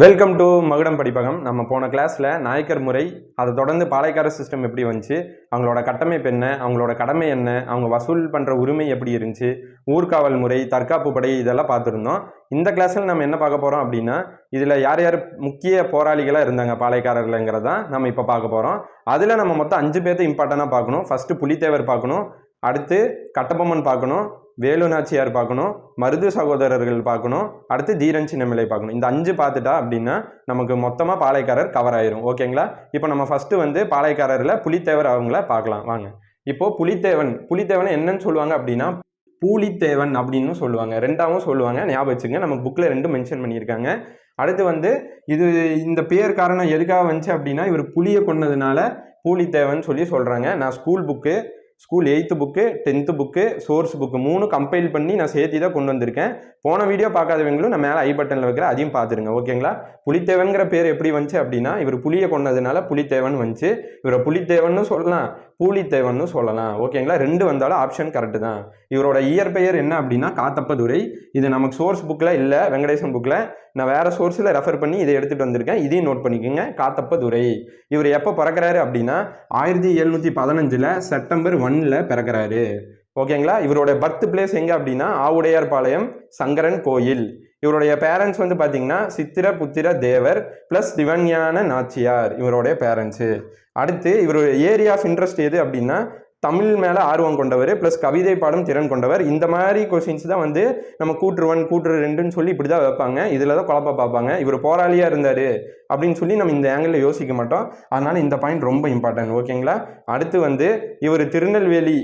Welcome to மகுடம் படிப்பகம். நம்ம போன கிளாஸில் நாயக்கர் முறை அதை தொடர்ந்து பாளையக்கார சிஸ்டம் எப்படி வந்துச்சு அவங்களோட கட்டமைப்பு என்ன அவங்களோட கடமை என்ன அவங்க வசூல் பண்ணுற உரிமை எப்படி இருந்துச்சு ஊர்காவல் முறை தற்காப்பு படை இதெல்லாம் பார்த்துருந்தோம். இந்த கிளாஸில் நம்ம என்ன பார்க்க போகிறோம் அப்படின்னா இதில் யார் யார் முக்கிய போராளிகளாக இருந்தாங்க பாளையக்காரர்கள்ங்கிறதான் நம்ம இப்போ பார்க்க போகிறோம் அதில் நம்ம மொத்தம் அஞ்சு பேர்த்த இம்பார்ட்டண்ட்டாக பார்க்கணும். ஃபஸ்ட்டு புலித்தேவர் பார்க்கணும். அடுத்து கட்டபொம்மன் பார்க்கணும். வேலு நாச்சியார் பார்க்கணும் மருது சகோதரர்கள் பார்க்கணும் அடுத்து தீரன் சின்னமிலை பார்க்கணும். இந்த அஞ்சு பார்த்துட்டா அப்படின்னா நமக்கு மொத்தமாக பாளையக்காரர் கவர் ஆயிரும். ஓகேங்களா இப்போ நம்ம ஃபஸ்ட்டு வந்து பாளையக்காரரில் புலித்தேவர் அவங்கள பார்க்கலாம். வாங்க. இப்போது புலித்தேவன் புலித்தேவன் என்னன்னு சொல்லுவாங்க அப்படின்னா பூலித்தேவன் அப்படின்னு சொல்லுவாங்க. ரெண்டாவும் சொல்லுவாங்க. ஞாபகம் வச்சுங்க நம்ம புக்கில் ரெண்டும் மென்ஷன் பண்ணியிருக்காங்க. அடுத்து வந்து இது இந்த பேர் காரணம் எதுக்காக வந்துச்சு அப்படின்னா இவர் புலியை கொன்னதுனால பூலித்தேவன் சொல்லி சொல்கிறாங்க நான் school book school eighth book tenth book source book மூணு கம்பைல் பண்ணி நான் சேர்த்து தான் கொண்டு வந்திருக்கேன். போன வீடியோ பார்க்காதவங்களும் நான் மேலே ஐ பட்டனில் வைக்கிற அதையும் பார்த்துருங்க ஓகேங்களா? புலித்தேவன்கிற பேர் எப்படி வந்துச்சு அப்படின்னா இவர் புலியை கொண்டதுனால புலித்தேவன் வந்துச்சு. இவரை புலித்தேவன்னு சொல்லலாம் பூலித்தேவன்னு சொல்லலாம் ஓகேங்களா? ரெண்டு வந்தாலும் ஆப்ஷன் கரெக்டு தான். இவரோட இயற்பெயர் என்ன அப்படின்னா காத்தப்பதுரை. இது நமக்கு சோர்ஸ் புக்கில் இல்லை வெங்கடேசன் புக்கில் நான் வேறு சோர்ஸில் ரெஃபர் பண்ணி இதை எடுத்துகிட்டு வந்திருக்கேன். இதையும் நோட் பண்ணிக்கோங்க. காத்தப்பதுரை. இவர் எப்போ பிறக்கிறாரு அப்படின்னா ஆயிரத்தி எழுநூற்றி பதினஞ்சில் செப்டம்பர் ஒன்னில் பிறக்கிறாரு. ஓகேங்களா? இவரோட பர்த் பிளேஸ் எங்கே அப்படின்னா ஆவுடையார்பாளையம் சங்கரன் கோயில். இவருடைய பேரண்ட்ஸ் வந்து பார்த்தீங்கன்னா சித்திர புத்திர தேவர் ப்ளஸ் திவன்யான நாச்சியார் இவருடைய பேரண்ட்ஸு அடுத்து இவருடைய ஏரியா ஆஃப் இன்ட்ரெஸ்ட் எது அப்படின்னா தமிழ் மேலே ஆர்வம் கொண்டவர் ப்ளஸ் கவிதை பாடும் திறன் கொண்டவர். இந்த மாதிரி கொஷின்ஸ் தான் வந்து நம்ம கூற்று ஒன் கூற்று ரெண்டுன்னு சொல்லி இப்படி தான் வைப்பாங்க. இதில் தான் குழப்ப பார்ப்பாங்க. இவர் போராளியாக இருந்தார் அப்படின்னு சொல்லி நம்ம இந்த ஆங்கிளில் யோசிக்க மாட்டோம். அதனால் இந்த பாயிண்ட் ரொம்ப இம்பார்ட்டன்ட் ஓகேங்களா அடுத்து வந்து இவர் திருநெல்வேலி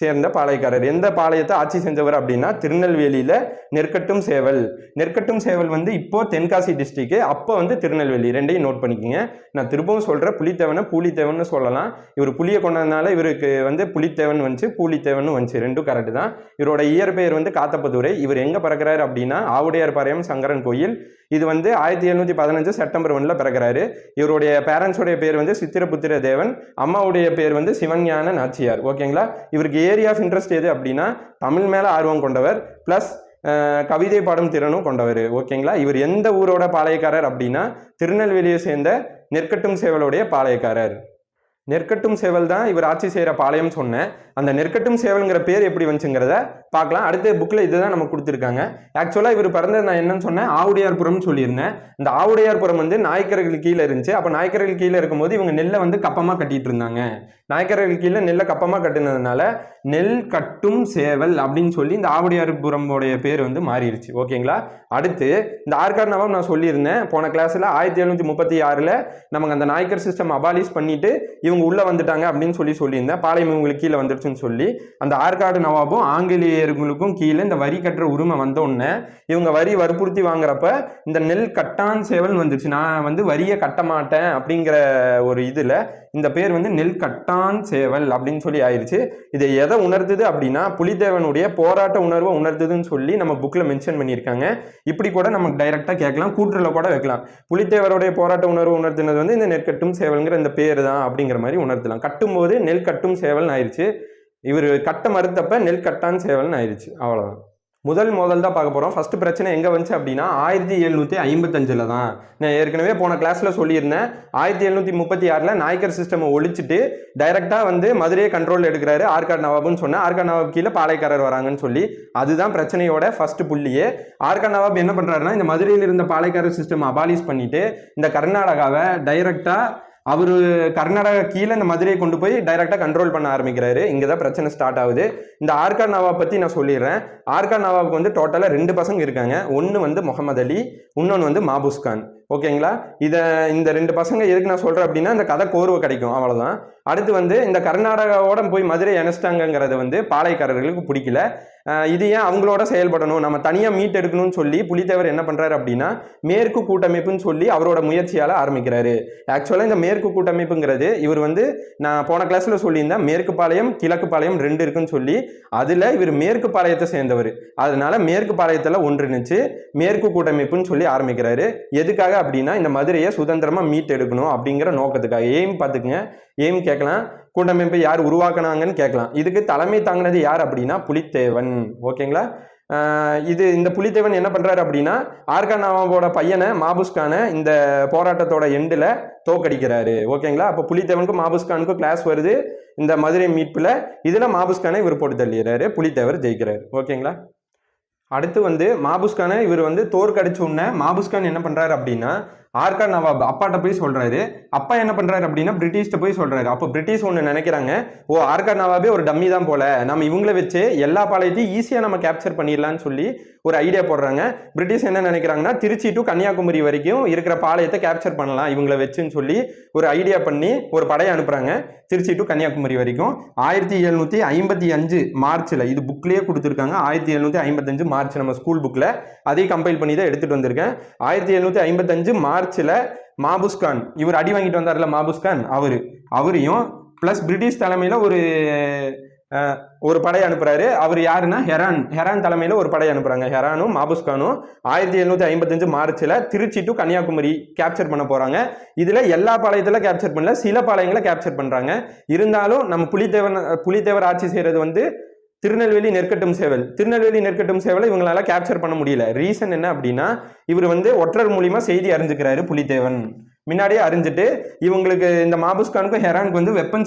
சேர்ந்த பாளையக்காரர். எந்த பாளையத்தை ஆட்சி செஞ்சவர் அப்படின்னா திருநெல்வேலியில் நெற்கட்டும் சேவல். நெற்கட்டும் சேவல் வந்து இப்போ தென்காசி டிஸ்ட்ரிக்கு அப்போ வந்து திருநெல்வேலி. ரெண்டையும் நோட் பண்ணிக்கோங்க. நான் திரும்பவும் சொல்கிறேன் புலித்தேவனை பூலித்தேவன் சொல்லலாம். இவர் புலியை கொண்டதுனால இவருக்கு வந்து புலித்தேவன் வந்துச்சு பூலித்தேவன் வந்துச்சு. ரெண்டும் கரெக்டு தான். இவரோட இயற்பெயர் வந்து காத்தப்பதுரை. இவர் எங்கே பிறக்கிறாரு அப்படின்னா ஆவுடையார் பாளையம் சங்கரன் கோயில். இது வந்து ஆயிரத்தி எழுநூற்றி பதினஞ்சு செப்டம்பர் ஒன்றில் பிறக்கிறாரு. இவருடைய பேரண்ட்ஸோடைய பேர் வந்து சித்திரபுத்திர தேவன் அம்மாவுடைய பேர் வந்து சிவஞான நாச்சியார். ஓகேங்களா? இவருக்கு ஏரியா ஆஃப் இன்ட்ரெஸ்ட் எது அப்படின்னா தமிழ் மேலே ஆர்வம் கொண்டவர் ப்ளஸ் கவிதை பாடும் திறனும் கொண்டவர். ஓகேங்களா இவர் எந்த ஊரோட பாளையக்காரர் அப்படின்னா திருநெல்வேலியை சேர்ந்த நெற்கட்டும் சேவலுடைய பாளையக்காரர். நெற்கட்டும் சேவல் தான் இவர் ஆட்சி செய்கிற பாளையம் சொன்னேன். அந்த நெற்கட்டும் சேவல்ங்கிற பேர் எப்படி வந்துச்சுங்கிறத பார்க்கலாம். அடுத்த புக்கில் இதுதான் நமக்கு கொடுத்துருக்காங்க. ஆக்சுவலாக இவர் பிறந்தது நான் என்னன்னு சொன்னேன். ஆவுடையார்புரம்னு சொல்லியிருந்தேன். இந்த ஆவுடையார்புரம் வந்து நாயக்கர்கள் கீழே இருந்துச்சு. அப்போ நாயக்கர்கள் கீழே இருக்கும்போது இவங்க நெல்லை வந்து கப்பமாக கட்டிட்டு இருந்தாங்க. நாயக்கர்கள் கீழே நெல்லை கப்பமாக கட்டினதுனால நெல் கட்டும் சேவல் அப்படின்னு சொல்லி இந்த ஆவுடையார்புரம்போடைய பேர் வந்து மாறிடுச்சு. ஓகேங்களா? அடுத்து இந்த ஆர்கார் நவம் நான் சொல்லியிருந்தேன். போன கிளாஸில் ஆயிரத்தி எழுநூற்றி முப்பத்தி ஆறில் நமக்கு அந்த நாயக்கர் சிஸ்டம் அபாலிஷ் பண்ணிட்டு இவங்க உள்ளே வந்துட்டாங்க அப்படின்னு சொல்லி சொல்லியிருந்தேன். பாளையம் இவங்களுக்கு கீழே வந்துருச்சுன்னு சொல்லி அந்த ஆற்காடு நவாபும் ஆங்கிலேயர்களுக்கும் கீழே இந்த வரி கட்டுற உரிமை வந்த உடனே இவங்க வரி வற்புறுத்தி வாங்குறப்ப இந்த நெல் கட்டான் சேவல்னு வந்துருச்சு. நான் வந்து வரியை கட்ட மாட்டேன் அப்படிங்கிற ஒரு இதில் இந்த பேர் வந்து நெல் கட்டான் சேவல் அப்படின்னு சொல்லி ஆயிடுச்சு இதை எதை உணர்த்துது அப்படின்னா புலிதேவனுடைய போராட்ட உணர்வை உணர்த்துதுன்னு சொல்லி நம்ம புக்கில் மென்ஷன் பண்ணியிருக்காங்க. இப்படி கூட நமக்கு டைரெக்டாக கேட்கலாம் கூற்றுல கூட வைக்கலாம். புலித்தேவருடைய போராட்ட உணர்வு உணர்த்தினது வந்து இந்த நெற்கட்டும் சேவல்ங்கிற இந்த பேர் தான் அப்படிங்கிற மாதிரி மாதிரி உணர்த்தலாம். கட்டும்போது நெல் கட்டும் சேவல்னு ஆயிடுச்சு இவர் கட்ட மறுத்தப்ப நெல் கட்டான் சேவல்னு ஆயிடுச்சு அவ்வளோதான் முதல் மோதல் தான் பார்க்க போகிறோம் ஃபஸ்ட்டு பிரச்சனை எங்கே வந்துச்சு அப்படின்னா ஆயிரத்தி எழுநூற்றி ஐம்பத்தஞ்சில் தான். நான் ஏற்கனவே போன கிளாஸில் சொல்லியிருந்தேன். ஆயிரத்தி எழுநூற்றி முப்பத்தி ஆறில் நாயக்கர் சிஸ்டமை ஒழிச்சிட்டு டைரெக்டாக வந்து மதுரையை கண்ட்ரோல் எடுக்கிறாரு ஆர்காட் நவாப்னு சொன்னேன். ஆர்காட் நவாப் கீழே பாளையக்காரர் வராங்கன்னு சொல்லி. அதுதான் பிரச்சனையோட ஃபஸ்ட்டு புள்ளியே. ஆர்காட் நவாப் என்ன பண்ணுறாருன்னா இந்த மதுரையில் இருந்த பாளையக்காரர் சிஸ்டம் அபாலிஷ் பண்ணிவிட்டு இந்த கர்நாடகாவை டைரெக்டாக அவர் கர்நாடகா கீழே இந்த மதுரையை கொண்டு போய் டைரெக்டாக கண்ட்ரோல் பண்ண ஆரம்பிக்கிறாரு. இங்கே தான் பிரச்சனை ஸ்டார்ட் ஆகுது. இந்த ஆர்கா நவாப் பற்றி நான் சொல்லிடுறேன். ஆர்கா நவாவுக்கு வந்து டோட்டலாக ரெண்டு பசங்க இருக்காங்க. ஒன்று வந்து முகமது அலி இன்னொன்று வந்து மாபூஸ் கான். ஓகேங்களா? இதை இந்த ரெண்டு பசங்க எதுக்கு நான் சொல்கிறேன் அப்படின்னா இந்த கதை கோர்வை கிடைக்கும். அவ்வளோதான் அடுத்து வந்து இந்த கர்நாடகாவோட போய் மதுரை இணைச்சிட்டாங்கங்கிறது வந்து பாளையக்காரர்களுக்கு பிடிக்கல. இது ஏன் அவங்களோட செயல்படணும்? நம்ம தனியாக மீட் எடுக்கணும்னு சொல்லி புலித்தேவர் என்ன பண்ணுறாரு அப்படின்னா மேற்கு கூட்டமைப்புன்னு சொல்லி அவரோட முயற்சியால் ஆரம்பிக்கிறாரு. ஆக்சுவலாக இந்த மேற்கு கூட்டமைப்புங்கிறது இவர் வந்து நான் போன கிளாஸில் சொல்லியிருந்தேன் மேற்கு பாளையம் கிழக்கு பாளையம் ரெண்டு இருக்குன்னு சொல்லி அதில் இவர் மேற்கு பாளையத்தை சேர்ந்தவர். அதனால மேற்கு பாளையத்தில் ஒன்றிணைச்சு மேற்கு கூட்டமைப்புன்னு சொல்லி ஆரம்பிக்கிறாரு. எதுக்காக அப்படின்னா இந்த மதுரையை சுதந்திரமாக மீட் எடுக்கணும் அப்படிங்கிற நோக்கத்துக்காக. எய்ம் பார்த்துக்குங்க. எய்ம் கேட்கலாம். கூட்டமைப்பை யார் உருவாக்குனாங்கன்னு கேட்கலாம். இதுக்கு தலைமை தாங்கினது யார் அப்படின்னா புலித்தேவன். ஓகேங்களா? இது இந்த புலித்தேவன் என்ன பண்ணுறாரு அப்படின்னா ஆர்கான் நவாபோட பையனை மாபுஸ்கானை இந்த போராட்டத்தோட எண்டில் தோக்கடிக்கிறாரு ஓகேங்களா? அப்போ புலித்தேவனுக்கும் மாபுஸ்கானுக்கும் கிளாஸ் வருது. இந்த மதுரை மீட்பில் இதில் மாபுஸ்கானை இவர் போட்டு தள்ளிடுறாரு. புலித்தேவர் ஜெயிக்கிறாரு. ஓகேங்களா? அடுத்து வந்து மாபுஸ்கானை இவர் வந்து தோற்கடிச்ச உடனே மாபுஸ்கான் என்ன பண்ணுறாரு அப்படின்னா ஆர்கான் நவாப் அப்பாட்ட போய் சொல்கிறாரு அப்பா என்ன பண்ணுறாரு அப்படின்னா பிரிட்டிஷ்ட போய் சொல்கிறாரு அப்போ பிரிட்டிஷ் ஒன்று நினைக்கிறாங்க ஓ ஆர்கான் நவாபே ஒரு டம்மி தான் போல. நம்ம இவங்கள வச்சு எல்லா பாளையத்தையும் ஈஸியாக நம்ம கேப்சர் பண்ணிடலான்னு சொல்லி ஒரு ஐடியா போடுறாங்க. பிரிட்டிஷ் என்ன நினைக்கிறாங்கன்னா திருச்சி டு கன்னியாகுமரி வரைக்கும் இருக்கிற பாளையத்தை கேப்சர் பண்ணலாம் இவங்கள வச்சுன்னு சொல்லி ஒரு ஐடியா பண்ணி ஒரு படையை அனுப்புகிறாங்க திருச்சி டு கன்னியாகுமரி வரைக்கும். ஆயிரத்தி எழுநூற்றி ஐம்பத்தி அஞ்சு மார்ச்சில் இது புக்லேயே கொடுத்துருக்காங்க. ஆயிரத்தி எழுநூற்றி ஐம்பத்தஞ்சு மார்ச் நம்ம ஸ்கூல் புக்கில் அதையும் கம்பைல் பண்ணி தான் எடுத்துகிட்டு வந்திருக்கேன். ஆயிரத்தி எழுநூற்றி ஐம்பத்தஞ்சு மார்ச் மார்ச்சில் மாபுஸ்கான். இவர் அடி வாங்கிட்டு வந்தார்ல மாபுஸ்கான்? அவர். அவரையும் ப்ளஸ் பிரிட்டிஷ் தலைமையில் ஒரு ஒரு படை அனுப்புறாரு. அவர் யாருன்னா? ஹெரான். ஹெரான் தலைமையில் ஒரு படை அனுப்புறாங்க. ஹெரானும் மாபுஸ்கானும் ஆயிரத்தி எழுநூற்றி ஐம்பத்தஞ்சு மார்ச்சில் திருச்சி டு கன்னியாகுமரி கேப்சர் பண்ண போகிறாங்க இதில் எல்லா பாளையத்தில் கேப்சர் பண்ணல சில பாளையங்களை கேப்சர் பண்ணுறாங்க இருந்தாலும் நம்ம புலித்தேவன் புலித்தேவர் ஆட்சி செய்யறது வந்து திருநெல்வேலி நெற்கட்டும் சேவல். திருநெல்வேலி நெற்கட்டும் சேவலை இவங்களால கேப்சர் பண்ண முடியல. ரீசன் என்ன அப்படின்னா இவர் வந்து ஒற்றர் மூலியமா செய்தி அறிஞ்சுக்கிறாரு புலித்தேவன். முன்னாடியே அறிஞ்சிட்டு இவங்களுக்கு இந்த மாபுஸ்கானுக்கும் ஹெரானுக்கு வந்து வெப்பன்ஸ்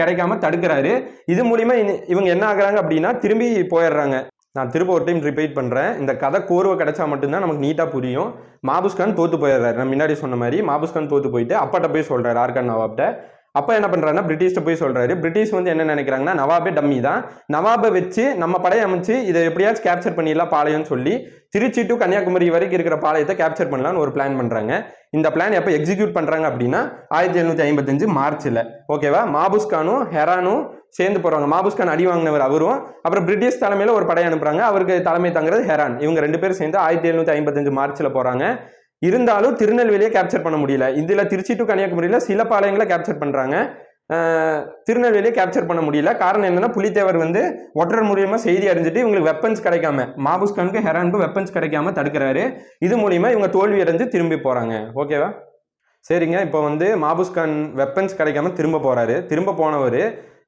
கிடைக்காம தடுக்கிறாரு. இது மூலியமா இனி- இவங்க என்ன ஆகுறாங்க அப்படின்னா திரும்பி போயிடுறாங்க. நான் திரும்ப ஒரு டைம் ரிப்பீட் பண்ணுறேன் இந்த கதை கோர்வை கிடைச்சா மட்டும்தான் நமக்கு நீட்டாக புரியும். மாபுஸ்கான் தோற்று போயிடுறாரு. நான் முன்னாடி சொன்ன மாதிரி மாபுஸ்கான் தோற்று போயிட்டு அப்பாட்ட போய் சொல்கிறாரு ஆர்கான் நவாப்ட்ட. அப்போ என்ன பண்ணுறாருன்னா பிரிட்டிஷ்ட போய் சொல்கிறாரு பிரிட்டிஷ் வந்து என்ன நினைக்கிறாங்கன்னா நவாபே டம்மி தான். நவாபை வச்சு நம்ம படையை அமைச்சு இதை எப்படியாச்சும் கேப்சர் பண்ணிடலாம் பாளையம்னு சொல்லி திருச்சி டு கன்னியாகுமரி வரைக்கும் இருக்கிற பாளையத்தை கேப்சர் பண்ணலான்னு ஒரு பிளான் பண்ணுறாங்க இந்த பிளான் எப்போ எக்ஸிக்யூட் பண்ணுறாங்க அப்படின்னா ஆயிரத்தி எழுநூற்றி ஐம்பத்தஞ்சு மார்ச்சில் ஓகேவா மாபுஸ்கானும் ஹெரானும் சேர்ந்து போகிறாங்க மாபுஸ்கான் அடி வாங்கினவர் அவரும் அப்புறம் பிரிட்டிஷ் தலைமையில் ஒரு படை அனுப்புகிறாங்க அவருக்கு தலைமை தங்குறது ஹெரான். இவங்க ரெண்டு பேரும் சேர்ந்து ஆயிரத்தி எழுநூற்றி ஐம்பத்தஞ்சு மார்ச்சில் போகிறாங்க இருந்தாலும் திருநெல்வேலியை கேப்சர் பண்ண முடியல. இதில் திருச்சி டு கன்னியாகுமரியில் சில பாளையங்களை கேப்சர் பண்ணுறாங்க திருநெல்வேலியை கேப்சர் பண்ண முடியல. காரணம் என்னன்னா புலித்தேவர் வந்து ஒற்றர் மூலியமாக செய்தி அறிஞ்சிட்டு இவங்களுக்கு வெப்பன்ஸ் கிடைக்காம மாபுஸ்கானுக்கும் ஹெரானுக்கும் வெப்பன்ஸ் கிடைக்காம தடுக்கிறாரு. இது மூலியமா இவங்க தோல்வி அடைஞ்சு திரும்பி போகிறாங்க ஓகேவா சரிங்க. இப்போ வந்து மாபுஸ்கான் வெப்பன்ஸ் கிடைக்காம திரும்ப போகிறாரு திரும்ப போனவர்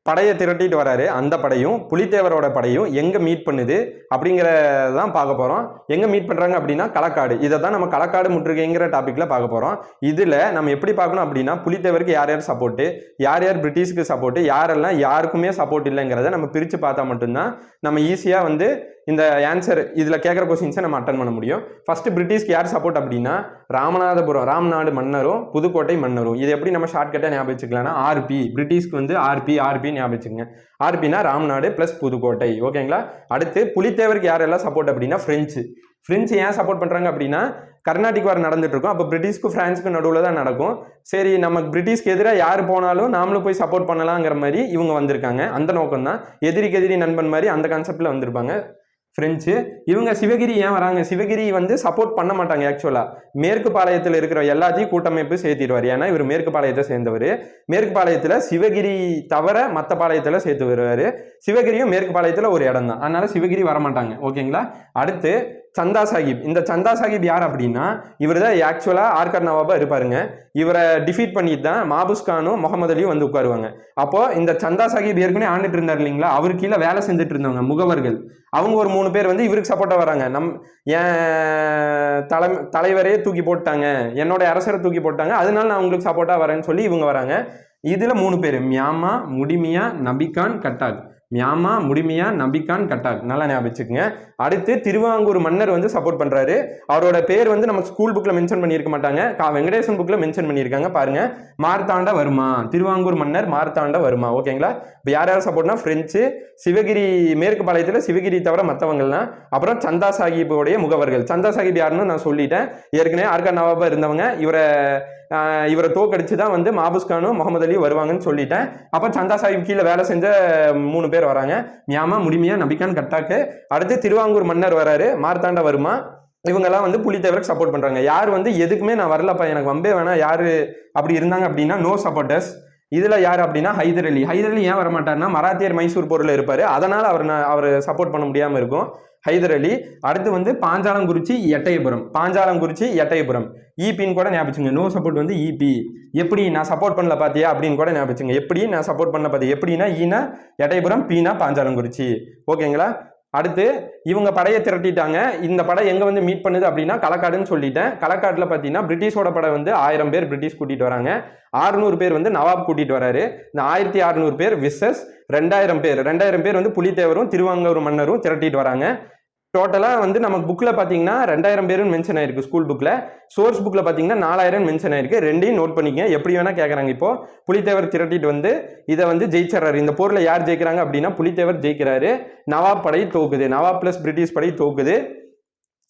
படையை திரட்டிட்டு வராரு. அந்த படையும் புலித்தேவரோட படையும் எங்கே மீட் பண்ணுது அப்படிங்கிறதான் பார்க்க போகிறோம் எங்கே மீட் பண்ணுறாங்க அப்படின்னா களக்காடு. இதை தான் நம்ம களக்காடு முற்றுகைங்கிற டாப்பிக்கில் பார்க்க போகிறோம் இதில் நம்ம எப்படி பார்க்கணும் அப்படின்னா புலித்தேவருக்கு யார் யார் சப்போர்ட்டு யார் யார் பிரிட்டிஷ்க்கு சப்போர்ட்டு யாரெல்லாம் யாருக்குமே சப்போர்ட் இல்லைங்கிறத நம்ம பிரித்து பார்த்தா மட்டும்தான் நம்ம ஈஸியாக வந்து இந்த ஆன்சர் இதில் கேட்குற கொஸ்டின்ஸை நம்ம அட்டன் பண்ண முடியும். ஃபஸ்ட்டு பிரிட்டிஷ்க்கு யார் சப்போர்ட் அப்படின்னா ராமநாதபுரம் ராம்நாடு மன்னரும் புதுக்கோட்டை மன்னரும் இது எப்படி நம்ம ஷார்ட்கட்டாக ஞாபகம் வச்சுக்கலாம்னா ஆர்பி பிரிட்டிஷ்க்கு வந்து ஆர்பி ஆர்பி ஞாபகம் வச்சுக்கோங்க. ஆர்பினா ராம்நாடு ப்ளஸ் புதுக்கோட்டை. ஓகேங்களா அடுத்து புலித்தேவருக்கு யாரெல்லாம் சப்போர்ட் அப்படின்னா ஃப்ரெஞ்சு ஃப்ரெஞ்சு ஏன் சப்போர்ட் பண்ணுறாங்க அப்படின்னா கர்நாடிக் வார் நடந்துட்டு இருக்கும் அப்போ பிரிட்டிஷ்க்கு ஃப்ரான்ஸுக்கு நடுவில் தான் நடக்கும். சரி நமக்கு பிரிட்டிஷ்க்கு எதிராக யார் போனாலும் நாமளும் போய் சப்போர்ட் பண்ணலாங்கிற மாதிரி இவங்க வந்திருக்காங்க. அந்த நோக்கம் தான் எதிரிக்கு எதிரி நண்பன் மாதிரி அந்த கான்செப்டில் வந்திருப்பாங்க. ஃப்ரெஞ்சு இவங்க சிவகிரி ஏன் வராங்க? சிவகிரி வந்து சப்போர்ட் பண்ண மாட்டாங்க ஆக்சுவலாக மேற்கு பாளையத்தில் இருக்கிற எல்லாத்தையும் கூட்டமைப்பு சேர்த்திடுவார். ஏன்னா இவர் மேற்கு பாளையத்தை சேர்ந்தவர். மேற்கு பாளையத்தில் சிவகிரி தவிர மற்ற பாளையத்தில் சேர்த்து வருவார். சிவகிரியும் மேற்கு பாளையத்தில் ஒரு இடம் தான் அதனால சிவகிரி வரமாட்டாங்க. ஓகேங்களா? அடுத்து சந்தா சாஹிப். இந்த சந்தா சாஹிப் யார் அப்படின்னா இவர் தான் ஆக்சுவலாக ஆர்கர் நவாபா இருப்பாருங்க. இவரை டிஃபீட் பண்ணிட்டு தான் மாபுஸ்கானும் முகமது அலியும் வந்து உட்காருவாங்க. அப்போ இந்த சந்தா சாஹிப் ஏற்கனவே ஆண்டுட்டு இருந்தார் இல்லைங்களா? அவர் கீழே வேலை செஞ்சுட்டு இருந்தவங்க முகவர்கள். அவங்க ஒரு மூணு பேர் வந்து இவருக்கு சப்போர்ட்டாக வராங்க. நம் என் தலை தலைவரையே தூக்கி போட்டாங்க. என்னோட அரசரை தூக்கி போட்டாங்க. அதனால நான் உங்களுக்கு சப்போர்ட்டாக வரேன்னு சொல்லி இவங்க வராங்க. இதில் மூணு பேர் மியாமா முடிமியா நபிகான் கட்டாக் மியாமா முடிமையா நபிகான் கட்டாக் நல்லா ஞாபகம் வச்சுக்கோங்க. அடுத்து திருவாங்கூர் மன்னர் வந்து சப்போர்ட் பண்ணுறாரு அவரோட பேர் வந்து நமக்கு ஸ்கூல் புக்கில் மென்ஷன் பண்ணியிருக்க மாட்டாங்க. கா வெங்கடேசன் புக்கில் மென்ஷன் பண்ணியிருக்காங்க. பாருங்க. மார்த்தாண்ட வருமா. திருவாங்கூர் மன்னர் மார்த்தாண்ட வருமா. ஓகேங்களா இப்போ யார் யார் சப்போர்ட்னா ஃப்ரெஞ்சு சிவகிரி மேற்கு பாளையத்தில் சிவகிரி தவிர மற்றவங்கள்லாம் அப்புறம் சந்தா சாஹிப்புடைய முகவர்கள். சந்தா சாஹிப் யாருன்னு நான் சொல்லிட்டேன். ஏற்கனவே ஆர்கா நவாபா இருந்தவங்க. இவரை இவரை தோக்கடிச்சு தான் வந்து மாபுஸ்கானும் முகமது அலியும் வருவாங்கன்னு சொல்லிட்டேன். அப்போ சந்தா சாஹிப் கீழே வேலை செஞ்ச மூணு பேர் வராங்க. மியாமா முடிமையா நபிகான் கட்டாக்கு அடுத்து திருவாங்கூர் மன்னர் வராரு. மார்த்தாண்ட வருமா. இவங்கெல்லாம் வந்து புலித்தேவருக்கு சப்போர்ட் பண்ணுறாங்க யார் வந்து எதுக்குமே நான் வரலப்பா எனக்கு வம்பே வேணாம் யார் அப்படி இருந்தாங்க அப்படின்னா நோ சப்போர்ட்டர்ஸ் இதில் யார் அப்படின்னா ஹைதர் அலி. ஹைதர் அலி ஏன் வர மாட்டார்னா மராத்தியர் மைசூர் போரில் இருப்பார். அதனால் அவர் நான் அவர் சப்போர்ட் பண்ண முடியாமல் இருக்கும். ஹைதர் அலி. அடுத்து வந்து பாஞ்சாலங்குறிச்சி எட்டயபுரம். பாஞ்சாலங்குறிச்சி எட்டயபுரம். ஈபின்னு கூட ஞாபகம் நோ சப்போர்ட் வந்து இபி எப்படி நான் சப்போர்ட் பண்ணல பார்த்தியா அப்படின்னு கூட ஞாபகம் எப்படி நான் சப்போர்ட் பண்ணல பார்த்தியா எப்படின்னா e ஈனா எட்டயபுரம் பீனா பாஞ்சாலங்குறிச்சி. ஓகேங்களா? அடுத்து இவங்க படையை திரட்டிட்டாங்க. இந்த படை எங்கே வந்து மீட் பண்ணுது அப்படின்னா களக்காடுன்னு சொல்லிட்டேன். களக்காட்டில் பார்த்தீங்கன்னா பிரிட்டிஷோட படை வந்து ஆயிரம் பேர் பிரிட்டிஷ் கூட்டிகிட்டு வராங்க. 600 பேர் வந்து நவாப் கூட்டிகிட்டு வராரு. இந்த ஆயிரத்தி அறுநூறு பேர் விசஸ் ரெண்டாயிரம் பேர். ரெண்டாயிரம் பேர் வந்து புலித்தேவரும் திருவாங்கூர் மன்னரும் திரட்டிட்டு வராங்க. டோட்டலாக வந்து நம்ம புக்கில் பார்த்தீங்கன்னா ரெண்டாயிரம் பேரும் மென்ஷன் ஆயிருக்கு ஸ்கூல் புக்கில் சோர்ஸ் புக்கில் பார்த்தீங்கன்னா நாலாயிரம் மென்ஷன் ஆயிருக்கு. ரெண்டையும் நோட் பண்ணிக்கங்க. எப்படி வேணால் கேட்குறாங்க இப்போ. புலித்தேவர் திரட்டிட்டு வந்து இதை வந்து ஜெயிச்சிடறாரு. இந்த போரில் யார் ஜெயிக்கிறாங்க அப்படின்னா புலித்தேவர் ஜெயிக்கிறாரு. நவாப் படை தோக்குது. நவாப் ப்ளஸ் பிரிட்டிஷ் படை தோக்குது.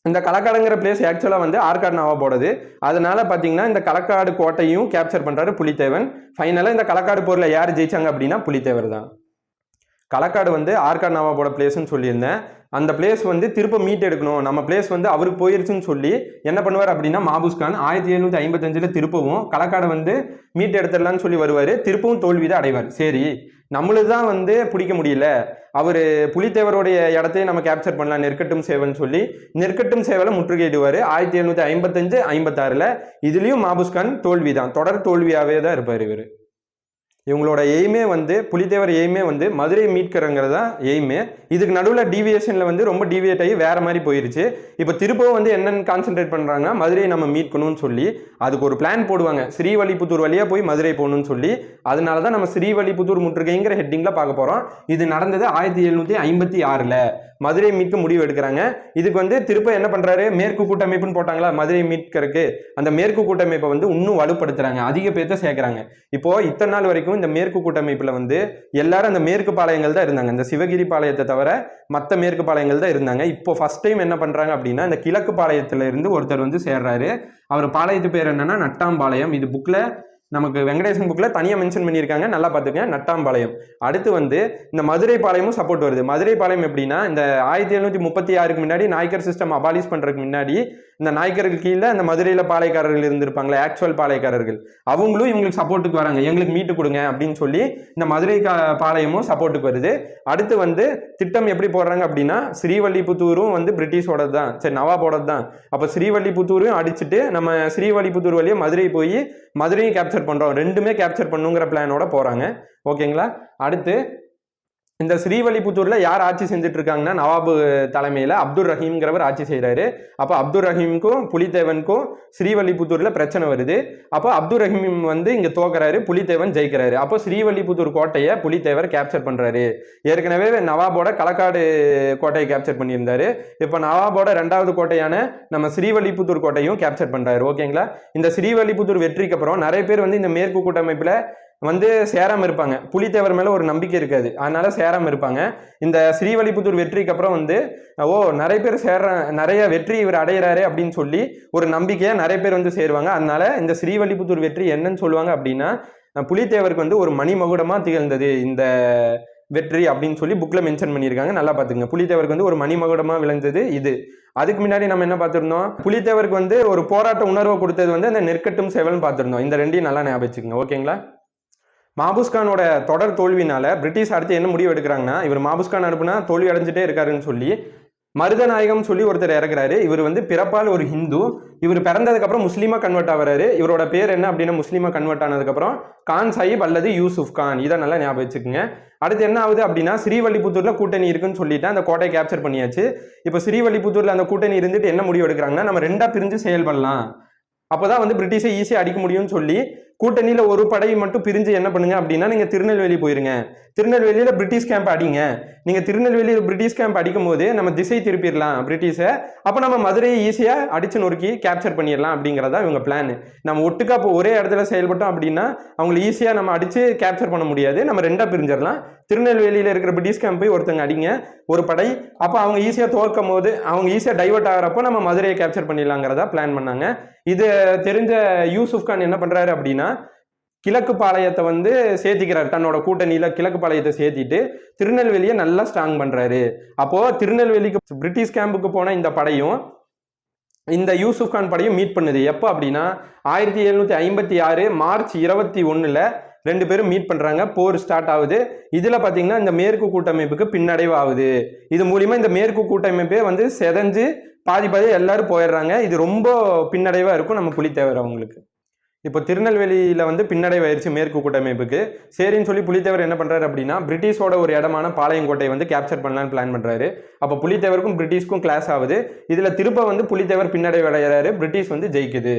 இந்த களக்காடுங்கிற பிளேஸ் ஆக்சுவலாக வந்து ஆற்காடு நவாபோடது அதனால பார்த்தீங்கன்னா இந்த களக்காடு கோட்டையும் கேப்சர் பண்ணுறாரு புலித்தேவன். ஃபைனலாக இந்த களக்காடு போரில் யார் ஜெயிச்சாங்க அப்படின்னா புலித்தேவர் தான். களக்காடு வந்து ஆர்காட் நவாபோட பிளேஸ்னு சொல்லியிருந்தேன். அந்த பிளேஸ் வந்து திருப்ப மீட் எடுக்கணும். நம்ம பிளேஸ் வந்து அவருக்கு போயிருச்சுன்னு சொல்லி என்ன பண்ணுவார் அப்படின்னா மாபூஸ் கான் ஆயிரத்தி எழுநூற்றி ஐம்பத்தஞ்சில் திருப்பவும் களக்காடை வந்து மீட் எடுத்துடலான்னு சொல்லி வருவார். திருப்பவும் தோல்வி தான் அடைவார். சரி நம்மளுக்கு தான் வந்து பிடிக்க முடியல. அவர் புலித்தேவருடைய இடத்தையும் நம்ம கேப்சர் பண்ணலாம். நெற்கட்டும் சேவல்னு சொல்லி நெற்கட்டும் சேவலை முற்றுகையிடுவார். ஆயிரத்தி எழுநூற்றி ஐம்பத்தஞ்சு ஐம்பத்தாறில் இதுலேயும் மாபூஸ்கான் தோல்வி தான் தொடர் தோல்வியாகவே தான் இருப்பார் இவர். இவங்களோட எய்மே வந்து புலித்தேவர் எய்மே வந்து மதுரையை மீட்கிறங்கிறது தான் எய்மே இதுக்கு நடுவில் டிவியேஷனில் வந்து ரொம்ப டிவியேட் ஆகி வேறு மாதிரி போயிருச்சு. இப்போ திருப்பவும் வந்து என்னென்னு கான்சென்ட்ரேட் பண்ணுறாங்கன்னா மதுரையை நம்ம மீட்கணும்னு சொல்லி அதுக்கு ஒரு பிளான் போடுவாங்க. ஸ்ரீவல்லிபுத்தூர் வழியாக போய் மதுரை போகணும்னு சொல்லி. அதனால தான் நம்ம ஸ்ரீவல்லிபுத்தூர் முற்றுகைங்கிற ஹெட்டிங்கில் பார்க்க போகிறோம் இது நடந்தது ஆயிரத்தி எழுநூற்றி ஐம்பத்தி ஆறில். மதுரை மீட்க முடிவு எடுக்கிறாங்க. இதுக்கு வந்து திருப்ப என்ன பண்ணுறாரு மேற்கு கூட்டமைப்புன்னு போட்டாங்களா? மதுரை மீட்கறக்கு அந்த மேற்கு கூட்டமைப்பை வந்து இன்னும் வலுப்படுத்துறாங்க. அதிக பேர்த்த சேர்க்குறாங்க. இப்போ இத்தனை நாள் வரைக்கும் இந்த மேற்கு கூட்டமைப்பில் வந்து எல்லாரும் அந்த மேற்கு பாளையங்கள் தான் இருந்தாங்க. இந்த சிவகிரி பாளையத்தை தவிர மற்ற மேற்கு பாளையங்கள் தான் இருந்தாங்க. இப்போ ஃபர்ஸ்ட் டைம் என்ன பண்ணுறாங்க அப்படின்னா இந்த கிழக்கு பாளையத்துல இருந்து ஒருத்தர் வந்து சேர்றாரு. அவர் பாளையத்து பேர் என்னன்னா நட்டாம்பாளையம். இது புக்கில் நமக்கு வெங்கடேசன் புக்கில் தனியாக மென்ஷன் பண்ணியிருக்காங்க. நல்லா பார்த்துக்கங்க. நட்டாம்பாளையம். அடுத்து வந்து இந்த மதுரை பாளையமும் சப்போர்ட் வருது. மதுரை பாளையம் எப்படின்னா இந்த ஆயிரத்தி எழுநூற்றி முப்பத்தி ஆறுக்கு முன்னாடி நாய்க்கர் சிஸ்டம் அபாலிஷ் பண்ணுறதுக்கு முன்னாடி இந்த நாய்க்கர்கள் கீழே இந்த மதுரையில் பாளையக்காரர்கள் இருந்திருப்பாங்களே ஆக்சுவல் பாளையக்காரர்கள். அவங்களும் இவங்களுக்கு சப்போர்ட்டுக்கு வராங்க. எங்களுக்கு மீட்டு கொடுங்க அப்படின்னு சொல்லி இந்த மதுரை கா பாளையமும் சப்போர்ட்டுக்கு வருது. அடுத்து வந்து திட்டம் எப்படி போடுறாங்க அப்படின்னா ஸ்ரீவல்லிபுத்தூரும் வந்து பிரிட்டிஷோடது தான் சரி நவாபோடது தான் அப்போ ஸ்ரீவல்லிபுத்தூரையும் அடிச்சுட்டு நம்ம ஸ்ரீவல்லிபுத்தூர் வழியாக மதுரை போய் மதுரையும் கேப்சர் பண்ணுறோம் ரெண்டுமே கேப்சர் பண்ணுங்கிற பிளானோட போகிறாங்க ஓகேங்களா அடுத்து இந்த ஸ்ரீவல்லிபுத்தூரில் யார் ஆட்சி செஞ்சுட்டு இருக்காங்கன்னா நவாபு தலைமையில் அப்துல் ரஹீம்ங்கிறவர் ஆட்சி செய்கிறாரு அப்போ அப்துல் ரஹீமுக்கும் புலித்தேவனுக்கும் ஸ்ரீவல்லிபுத்தூரில் பிரச்சனை வருது. அப்போ அப்துல் ரஹீம் வந்து இங்கே தோக்குறாரு புலித்தேவன் ஜெயிக்கிறாரு. அப்போ ஸ்ரீவல்லிபுத்தூர் கோட்டையை புலித்தேவர் கேப்சர் பண்ணுறாரு ஏற்கனவே நவாபோட களக்காடு கோட்டையை கேப்சர் பண்ணியிருந்தாரு. இப்போ நவாபோட ரெண்டாவது கோட்டையான நம்ம ஸ்ரீவல்லிபுத்தூர் கோட்டையும் கேப்சர் பண்ணுறாரு ஓகேங்களா? இந்த ஸ்ரீவல்லிபுத்தூர் வெற்றிக்கு அப்புறம் நிறைய பேர் வந்து இந்த மேற்கு கூட்டமைப்பில் வந்து சேராம இருப்பாங்க. புலித்தேவர் மேலே ஒரு நம்பிக்கை இருக்காது. அதனால சேராமல் இருப்பாங்க. இந்த ஸ்ரீவலிபுத்தூர் வெற்றிக்கு அப்புறம் வந்து ஓ நிறைய பேர் சேர்ற நிறைய வெற்றி இவர் அடையிறாரு அப்படின்னு சொல்லி ஒரு நம்பிக்கையை நிறைய பேர் வந்து சேருவாங்க. அதனால இந்த ஸ்ரீவல்லிபுத்தூர் வெற்றி என்னன்னு சொல்லுவாங்க அப்படின்னா புலித்தேவருக்கு வந்து ஒரு மணிமகுடமாக திகழ்ந்தது இந்த வெற்றி அப்படின்னு சொல்லி புக்கில் மென்ஷன் பண்ணியிருக்காங்க. நல்லா பார்த்துங்க புலித்தேவருக்கு வந்து ஒரு மணிமகுடமாக விளைஞ்சது இது. அதுக்கு முன்னாடி நம்ம என்ன பார்த்துருந்தோம்? புலித்தேவருக்கு வந்து ஒரு போராட்ட உணர்வை கொடுத்தது வந்து அந்த நெற்கட்டும் சேவல்னு பார்த்துருந்தோம். இந்த ரெண்டையும் நல்லா ஞாபகம் வச்சுக்கோங்க. ஓகேங்களா? மாபுஸ்கானோட தொடர் தோல்வினால பிரிட்டிஷ் அடுத்து என்ன முடிவு எடுக்கிறாங்கன்னா இவர் மாபுஸ்கான் அனுப்புனா தோல்வி அடைஞ்சிட்டே இருக்காருன்னு சொல்லி மருதநாயகம் சொல்லி ஒருத்தர் இறக்குறாரு. இவர் வந்து பிறப்பால் ஒரு ஹிந்து. இவர் பிறந்ததுக்கப்புறம் முஸ்லீமாக கன்வெர்ட் ஆகிறாரு இவரோட பேர் என்ன அப்படின்னா முஸ்லீமாக கன்வெர்ட் ஆனதுக்கப்புறம் கான் சாஹிப் அல்லது யூசுப் கான். இதை நல்லா ஞாபகம் வச்சுக்கோங்க. அடுத்து என்ன ஆகுது அப்படின்னா ஸ்ரீவல்லிபுத்தூரில் கூட்டணி இருக்குன்னு சொல்லிட்டு அந்த கோட்டையை கேப்சர் பண்ணியாச்சு. இப்போ ஸ்ரீவல்லிபுத்தூரில் அந்த கூட்டணி இருந்துட்டு என்ன முடிவு எடுக்கிறாங்கன்னா நம்ம ரெண்டாக பிரிஞ்சு செயல்படலாம். அப்போதான் வந்து பிரிட்டிஷை ஈஸியாக அடிக்க முடியும்னு சொல்லி கூட்டணியில் ஒரு படை மட்டும் பிரிஞ்சு என்ன பண்ணுங்க அப்படின்னா நீங்கள் திருநெல்வேலி போயிருங்க. திருநெல்வேலியில் பிரிட்டிஷ் கேம்ப் அடிங்க. நீங்கள் திருநெல்வேலியில் பிரிட்டிஷ் கேம்ப் அடிக்கும் போது நம்ம திசை திருப்பிடலாம் பிரிட்டிஷை. அப்போ நம்ம மதுரையை ஈஸியாக அடிச்சு நொறுக்கி கேப்சர் பண்ணிடலாம் அப்படிங்கிறதா இவங்க பிளான் நம்ம ஒட்டுக்கா இப்போ ஒரே இடத்துல செயல்பட்டோம் அப்படின்னா அவங்களை ஈஸியாக நம்ம அடித்து கேப்சர் பண்ண முடியாது. நம்ம ரெண்டாக பிரிஞ்சிடலாம். திருநெல்வேலியில் இருக்கிற பிரிட்டிஷ் கேம்ப் போய் ஒருத்தங்க அடிங்க ஒரு படை. அப்போ அவங்க ஈஸியாக தோற்கும் போது அவங்க ஈஸியாக டைவர்ட் ஆகிறப்போ நம்ம மதுரையை கேப்சர் பண்ணிடலாங்கிறதா பிளான் பண்ணாங்க. இது தெரிஞ்ச யூசுஃப் கான் என்ன பண்ணுறாரு அப்படின்னா கிழக்கு பாளையத்தை வந்து சேர்த்திக்கிறார். தன்னோட கூட்டணியில் கிழக்கு பாளையத்தை சேர்த்திட்டு திருநெல்வேலியை நல்லா ஸ்ட்ராங் பண்ணுறாரு அப்போது திருநெல்வேலிக்கு பிரிட்டிஷ் கேம்புக்கு போன இந்த படையும் இந்த யூசுப் கான் படையும் மீட் பண்ணுது. எப்போ அப்படின்னா ஆயிரத்தி எழுநூற்றி ஐம்பத்தி ஆறு மார்ச் இருபத்தி ஒன்றில் ரெண்டு பேரும் மீட் பண்ணுறாங்க போர் ஸ்டார்ட் ஆகுது. இதில் பார்த்தீங்கன்னா இந்த மேற்கு கூட்டமைப்புக்கு பின்னடைவு ஆகுது. இது மூலிமா இந்த மேற்கு கூட்டமைப்பே வந்து செதஞ்சு பாதி பாதி எல்லாரும் போயிடுறாங்க. இது ரொம்ப பின்னடைவாக இருக்கும். நம்ம புலித்தேவர் அவங்களுக்கு. இப்போ திருநெல்வேலியில் வந்து பின்னடைவாயிருச்சு மேற்கு கூட்டமைப்புக்கு. சரின்னு சொல்லி புலித்தேவர் என்ன பண்ணுறாரு அப்படின்னா பிரிட்டிஷோட ஒரு இடமான பாளையங்கோட்டை வந்து கேப்சர் பண்ணலான்னு பிளான் பண்ணுறாரு அப்போ புலித்தேவருக்கும் பிரிட்டிஷ்க்கும் கிளாஸ் ஆகுது. இதில் திருப்ப வந்து புலித்தேவர் பின்னடை அடைகிறாரு பிரிட்டிஷ் வந்து ஜெயிக்குது.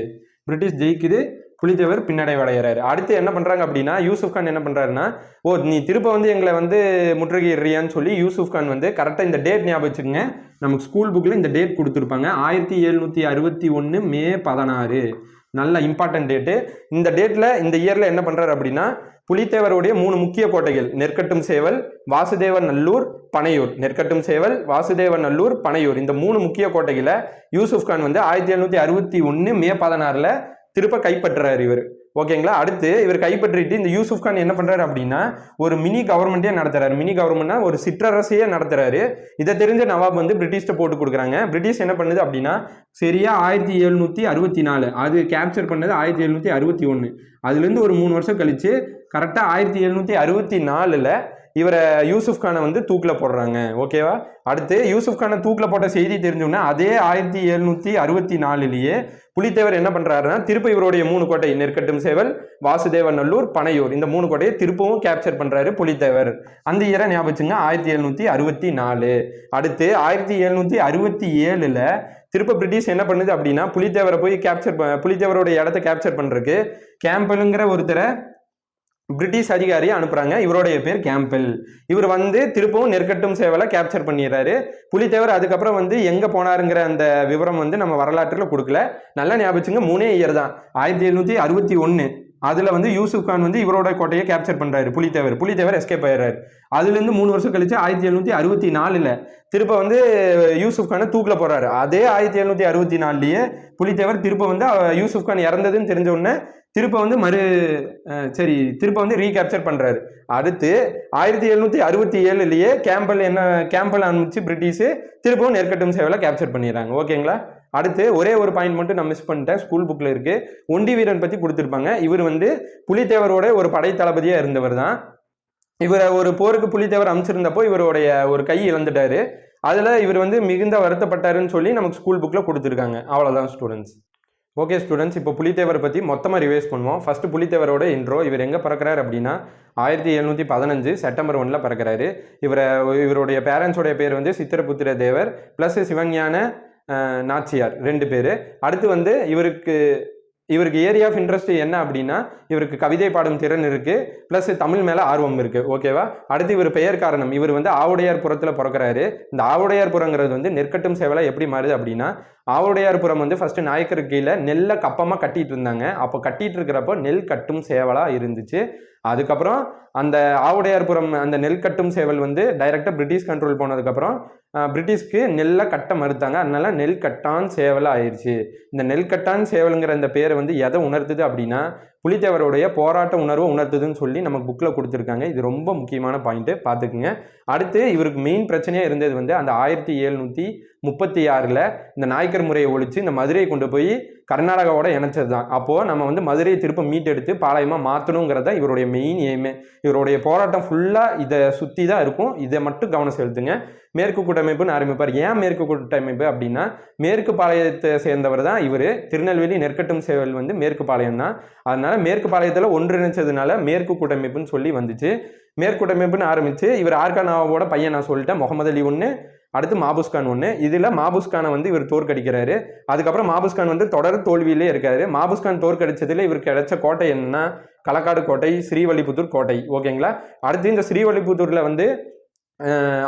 பிரிட்டிஷ் ஜெயிக்குது புலித்தேவர் பின்னடைவடைகிறாரு அடுத்து என்ன பண்ணுறாங்க அப்படின்னா யூசுப் கான் என்ன பண்ணுறாருன்னா ஓ நீ திருப்ப வந்து எங்களை வந்து முற்றுகையிடுறியான்னு சொல்லி யூசுப் கான் வந்து கரெக்டாக இந்த டேட் ஞாபகம் வச்சுக்கோங்க. நமக்கு ஸ்கூல் புக்கில் இந்த டேட் கொடுத்துருப்பாங்க. ஆயிரத்தி எழுநூற்றி அறுபத்தி ஒன்று மே பதினாறு. நல்ல இம்பார்ட்டன்ட் டேட்டு இந்த டேட்டில் இந்த இயரில் என்ன பண்ணுறாரு அப்படின்னா புலித்தேவருடைய மூணு முக்கிய கோட்டைகள் நெற்கட்டும் சேவல் வாசுதேவன் நல்லூர் பனையூர். நெற்கட்டும் சேவல் வாசுதேவன் நல்லூர் பனையூர். இந்த மூணு முக்கிய கோட்டைகளை யூசுப் கான் வந்து ஆயிரத்தி எழுநூற்றி அறுபத்தி ஒன்று மே பதினாறில் திருப்ப கைப்பற்றுறாரு இவர். ஓகேங்களா? அடுத்து இவர் கைப்பற்றிட்டு இந்த யூசுப் கான் என்ன பண்ணுறாரு அப்படின்னா ஒரு மினி கவர்மெண்ட்டே நடத்துறாரு. மினி கவர்மெண்ட்னா ஒரு சிற்றரசையே நடத்துறாரு. இதை தெரிஞ்ச நவாப் வந்து பிரிட்டிஷ்ட போட்டு கொடுக்குறாங்க. பிரிட்டிஷ் என்ன பண்ணுது அப்படின்னா சரியா ஆயிரத்தி எழுநூற்றி அறுபத்தி நாலு அது கேப்சர் பண்ணது ஆயிரத்தி எழுநூற்றி அறுபத்தி ஒன்று அதுலேருந்து ஒரு மூணு வருஷம் கழித்து கரெக்டாக ஆயிரத்தி எழுநூற்றி அறுபத்தி நாலில் இவரை யூசுப் கானை வந்து தூக்கில் போடுறாங்க ஓகேவா? அடுத்து யூசுப் கானை தூக்கில் போட்ட செய்தி தெரிஞ்சோன்னா அதே ஆயிரத்தி எழுநூற்றி அறுபத்தி நாலுலேயே புலித்தேவர் என்ன பண்ணுறாருன்னா திருப்ப இவருடைய மூணு கோட்டை நெற்கட்டும் சேவல் வாசுதேவநல்லூர் பனையூர் இந்த மூணு கோட்டையை திருப்பவும் கேப்சர் பண்ணுறாரு புலித்தேவர். அந்த இயரை ஞாபகம் ஆயிரத்தி எழுநூற்றி அறுபத்தி நாலு. அடுத்து ஆயிரத்தி எழுநூற்றி அறுபத்தி ஏழில் திருப்ப பிரிட்டிஷ் என்ன பண்ணுது அப்படின்னா புலித்தேவரை போய் கேப்சர் புலித்தேவரோட இடத்த கேப்சர் பண்ணுறதுக்கு கேம்பலுங்கிற ஒருத்தரை பிரிட்டிஷ் அதிகாரியை அனுப்புறாங்க. இவருடைய பேர் கேம்பில். இவர் வந்து திருப்பவும் நெற்கட்டும் சேவலை கேப்சர் பண்ணிடுறாரு. புலித்தேவர் அதுக்கப்புறம் வந்து எங்கே போனாருங்கிற அந்த விவரம் வந்து நம்ம வரலாற்றில் கொடுக்கல. நல்லா ஞாபகம் மூணே இயர் தான். ஆயிரத்தி எழுநூற்றி அறுபத்தி ஒன்று அதில் வந்து யூசுப் கான் வந்து இவரோட கோட்டையை கேப்சர் பண்ணுறாரு புலித்தேவர். புலித்தேவர் எஸ்கேப் ஆயிடுறாரு. அதுலேருந்து மூணு வருஷம் கழிச்சு ஆயிரத்தி எழுநூற்றி அறுபத்தி நாலில் திருப்ப வந்து யூசுப் கானை தூக்கில் போகிறாரு அதே ஆயிரத்தி எழுநூற்றி அறுபத்தி நாலுலேயே புலித்தேவர் திருப்ப வந்து யூசுப் கான் இறந்ததுன்னு தெரிஞ்ச உடனே திருப்ப வந்து மறு சரி திருப்ப வந்து ரீகேப்சர் பண்ணுறாரு அடுத்து ஆயிரத்தி எழுநூற்றி அறுபத்தி ஏழுலேயே கேம்பல் என்ன கேம்பல் அனுப்பிச்சு பிரிட்டிஷு திருப்பவும் நெற்கட்டும் சேவையில் கேப்சர் பண்ணிடுறாங்க. ஓகேங்களா அடுத்து ஒரே ஒரு பாயிண்ட் மட்டும் நான் மிஸ் பண்ணிட்டேன். ஸ்கூல் புக்கில் இருக்கு. ஒண்டி வீரன் பற்றி கொடுத்துருப்பாங்க. இவர் வந்து புலித்தேவரோட ஒரு படை தளபதியாக இருந்தவர் தான். இவரை ஒரு போருக்கு புலித்தேவர் அமைச்சிருந்தப்போ இவருடைய ஒரு கை இழந்துட்டாரு. அதில் இவர் வந்து மிகுந்த வருத்தப்பட்டாருன்னு சொல்லி நமக்கு ஸ்கூல் புக்கில் கொடுத்துருக்காங்க. அவ்வளோதான் ஸ்டூடெண்ட்ஸ் ஓகே ஸ்டூடெண்ட்ஸ் இப்போ புலித்தேவர் பற்றி மொத்தமாக ரிவைஸ் பண்ணுவோம். ஃபஸ்ட்டு புலித்தேவரோட இன்ட்ரோ இவர் எங்கே பிறக்கிறார் அப்படின்னா ஆயிரத்தி எழுநூற்றி பதினஞ்சு செப்டம்பர் ஒன்றில் பிறக்கிறாரு. இவரை இவருடைய பேரண்ட்ஸோடைய பேர் வந்து சித்திரபுத்திர தேவர் ப்ளஸ் சிவஞான நாச்சியார் ரெண்டு பேர். அடுத்து வந்து இவருக்கு இவருக்கு ஏரியா ஆஃப் இன்ட்ரெஸ்ட் என்ன அப்படின்னா இவருக்கு கவிதை பாடும் திறன் இருக்குது ப்ளஸ் தமிழ் மேலே ஆர்வம் இருக்குது ஓகேவா அடுத்து இவர் பெயர் காரணம் இவர் வந்து ஆவுடையார் புறத்தில் பிறக்கிறாரு. இந்த ஆவுடையார் புறங்கிறது வந்து நெற்கட்டும் சேவலை எப்படி மாறுது அப்படின்னா ஆவுடையார் புறம் வந்து ஃபஸ்ட்டு நாயக்கர் கீழே நெல்லை கப்பமாக கட்டிகிட்டு இருந்தாங்க. அப்போ கட்டிகிட்டு இருக்கிறப்போ நெல் கட்டும் சேவலாக இருந்துச்சு. அதுக்கப்புறம் அந்த ஆவுடையார்புரம் அந்த நெல் கட்டும் சேவல் வந்து டைரெக்டாக பிரிட்டிஷ் கண்ட்ரோல் போனதுக்கப்புறம் பிரிட்டிஷ்க்கு நெல்லை கட்ட மறுத்தாங்க. அதனால நெல் கட்டான் சேவலாக ஆயிடுச்சு இந்த நெல் கட்டான் சேவலுங்கிற இந்த பேரை வந்து எதை உணர்த்துது அப்படின்னா புலித்தேவருடைய போராட்ட உணர்வை உணர்த்துதுன்னு சொல்லி நமக்கு புக்கில் கொடுத்துருக்காங்க. இது ரொம்ப முக்கியமான பாயிண்ட்டு பார்த்துக்குங்க. அடுத்து இவருக்கு மெயின் பிரச்சனையாக இருந்தது வந்து அந்த ஆயிரத்தி எழுநூற்றி முப்பத்தி ஆறில் இந்த நாயக்கர் முறையை ஒழித்து இந்த மதுரையை கொண்டு போய் கர்நாடகாவோட இணைச்சது தான் அப்போது நம்ம வந்து மதுரையை திருப்ப மீட்டெடுத்து பாளையமாக மாற்றணுங்கிறத இவருடைய மெயின் எய்மே இவருடைய போராட்டம் ஃபுல்லாக இதை சுற்றி தான் இருக்கும். இதை மட்டும் கவனம் செலுத்துங்க. மேற்கு கூட்டமைப்புன்னு ஆரம்பிப்பார். ஏன் மேற்கு கூட்டமைப்பு அப்படின்னா மேற்கு பாளையத்தை சேர்ந்தவர் தான் இவர். திருநெல்வேலி நெற்கட்டும் சேவல் வந்து மேற்கு பாளையம் தான். அதனால மேற்கு பாளையத்தில் ஒன்றிணைச்சதுனால மேற்கு கூட்டமைப்புன்னு சொல்லி வந்துச்சு. மேற்கூட்டமைப்புன்னு ஆரம்பித்து இவர் ஆர்கானாவோட பையன் நான் சொல்லிட்டேன் முகமது அலி ஒன்று அடுத்து மாபுஸ்கான் ஒன்று இதில் மாபுஸ்கானை வந்து இவர் தோற்கடிக்கிறாரு. அதுக்கப்புறம் மாபுஸ்கான் வந்து தொடர் தோல்வியிலே இருக்காரு. மாபுஸ்கான் தோற்கடிச்சதுல இவருக்கு கிடைச்ச கோட்டை என்னன்னா களக்காடு கோட்டை ஸ்ரீவல்லிபுத்தூர் கோட்டை. ஓகேங்களா? அடுத்து இந்த ஸ்ரீவல்லிபுத்தூரில் வந்து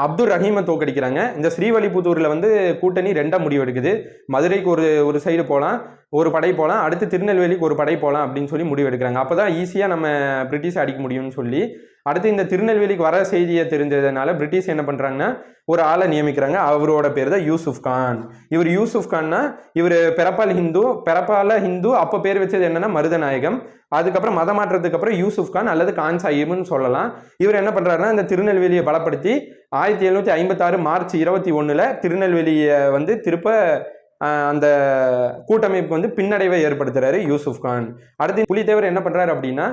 அப்துல் ரஹீமை தோக்கடிக்கிறாங்க இந்த ஸ்ரீவல்லிபுத்தூரில் வந்து கூட்டணி ரெண்டாக முடிவெடுக்குது. மதுரைக்கு ஒரு ஒரு சைடு போகலாம் ஒரு படை போகலாம் அடுத்து திருநெல்வேலிக்கு ஒரு படை போகலாம் அப்படின்னு சொல்லி முடிவெடுக்கிறாங்க. அப்போ தான் ஈஸியாக நம்ம பிரிட்டிஷ் அடிக்க முடியும்னு சொல்லி அடுத்து இந்த திருநெல்வேலிக்கு வர செய்தியை தெரிஞ்சதுனால பிரிட்டிஷ் என்ன பண்ணுறாங்கன்னா ஒரு ஆளை நியமிக்கிறாங்க. அவரோட பேர் தான் யூசுப் கான். இவர் யூசுப் கான்னா இவர் பிறப்பால் ஹிந்து பிறப்பால ஹிந்து அப்போ பேர் வச்சது என்னன்னா மருதநாயகம். அதுக்கப்புறம் மத மாற்றத்துக்கு அப்புறம் யூசுப் கான் அல்லது கான் சாஹிப்னு சொல்லலாம். இவர் என்ன பண்ணுறாருன்னா இந்த திருநெல்வேலியை பலப்படுத்தி ஆயிரத்தி எழுநூற்றி ஐம்பத்தாறு மார்ச் இருபத்தி ஒன்றில் திருநெல்வேலியை வந்து திருப்ப அந்த கூட்டமைப்புக்கு வந்து பின்னடைவை ஏற்படுத்துறாரு யூசுப் கான். அடுத்து புலித்தேவர் என்ன பண்ணுறாரு அப்படின்னா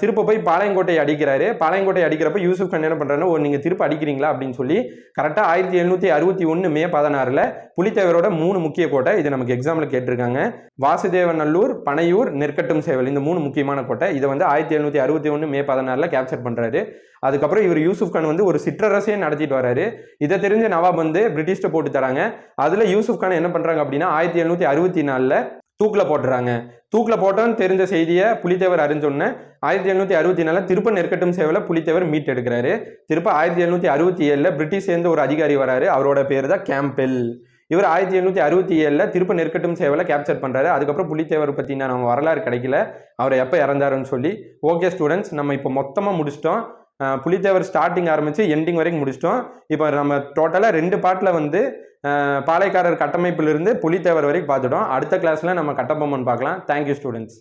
திருப்ப போய் பாளையங்கோட்டை அடிக்கிறாரு. பாளையங்கோட்டை அடிக்கிறப்ப யூசுப் கான் என்ன பண்ணுறாருன்னா ஓ நீங்கள் திருப்ப அடிக்கிறீங்களா? அப்படின்னு சொல்லி கரெக்டாக ஆயிரத்தி எழுநூற்றி அறுபத்தி ஒன்று மே பதினாறில் புலித்தேவரோட மூணு முக்கிய கோட்டை இது நமக்கு எக்ஸாமில் கேட்டிருக்காங்க. வாசுதேவநல்லூர் பனையூர் நெற்கட்டும் சேவல் இந்த மூணு முக்கியமான கோட்டை இதை வந்து ஆயிரத்தி எழுநூற்றி அறுபத்தி ஒன்று மே பதினாறில் கேப்சர் பண்ணுறாரு அதுக்கப்புறம் இவர் யூசுப் கான் வந்து ஒரு சிற்றரசே நடத்திட்டு வராரு. இதை தெரிஞ்ச நவாப் வந்து பிரிட்டிஷ்ட போட்டு தராங்க. அதில் யூசுப் கான் என்ன பண்ணுறாங்க அப்படின்னா ஆயிரத்தி எழுநூற்றி அறுபத்தி நாலில் தூக்கில் போட்டுறாங்க. தூக்கில் போட்டோன்னு தெரிஞ்ச செய்தியை புலித்தேவர் அறிஞ்சொன்னே ஆயிரத்தி எழுநூற்றி அறுபத்தி நாலில் திருப்ப நெற்கட்டும் சேவையில் புலித்தேவர் மீட் எடுக்கிறாரு. திருப்ப ஆயிரத்தி எழுநூற்றி அறுபத்தி ஏழில் பிரிட்டிஷ் சேர்ந்த ஒரு அதிகாரி வராரு. அவரோட பேர் தான் கேம்பெல். இவர் ஆயிரத்தி எழுநூற்றி அறுபத்தி ஏழில் திருப்ப நெற்கட்டும் சேவையில் கேப்சர் பண்ணுறாரு அதுக்கப்புறம் புலித்தேவர் பற்றின நம்ம வரலாறு கிடைக்கல. அவர் எப்போ இறந்தாருன்னு சொல்லி. ஓகே ஸ்டூடெண்ட்ஸ் நம்ம இப்போ மொத்தமாக முடிச்சிட்டோம். புலித்தேவர் ஸ்டார்டிங் ஆரம்பித்து எண்டிங் வரைக்கும் முடிச்சிட்டோம். இப்போ நம்ம டோட்டலாக ரெண்டு பாட்டில் வந்து பாளையக்காரர் கட்டமைப்பிலிருந்து புலித்தேவர் வரைக்கும் பார்த்துட்டோம். அடுத்த கிளாஸில் நம்ம கட்டபொம்மன் பார்க்கலாம். Thank you students